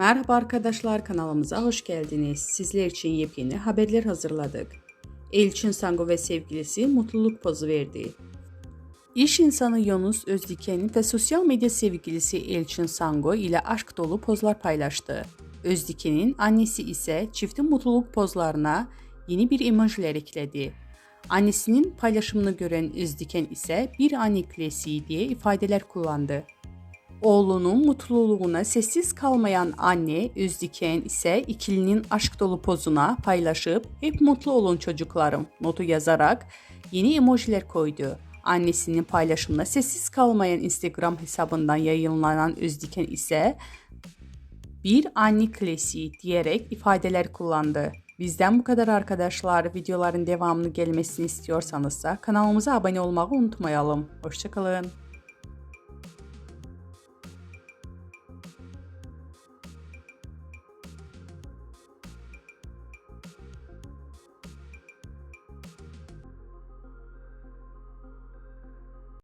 Merhaba arkadaşlar kanalımıza hoş geldiniz. Sizler için yepyeni haberler hazırladık. Elçin Sango ve sevgilisi mutluluk pozu verdi. İş insanı Yunus Özdiken'in ve sosyal medya sevgilisi Elçin Sango ile aşk dolu pozlar paylaştı. Özdiken'in annesi ise çiftin mutluluk pozlarına yeni bir emojiler ekledi. Annesinin paylaşımını gören Özdiken ise bir anne klasiği diye ifadeler kullandı. Oğlunun mutluluğuna sessiz kalmayan anne Özdiken ise ikilinin aşk dolu pozuna paylaşıp hep mutlu olun çocuklarım notu yazarak yeni emojiler koydu. Annesinin paylaşımına sessiz kalmayan Instagram hesabından yayınlanan Özdiken ise bir anne klasiği diyerek ifadeler kullandı. Bizden bu kadar arkadaşlar. Videoların devamını gelmesini istiyorsanız da kanalımıza abone olmayı unutmayalım. Hoşçakalın.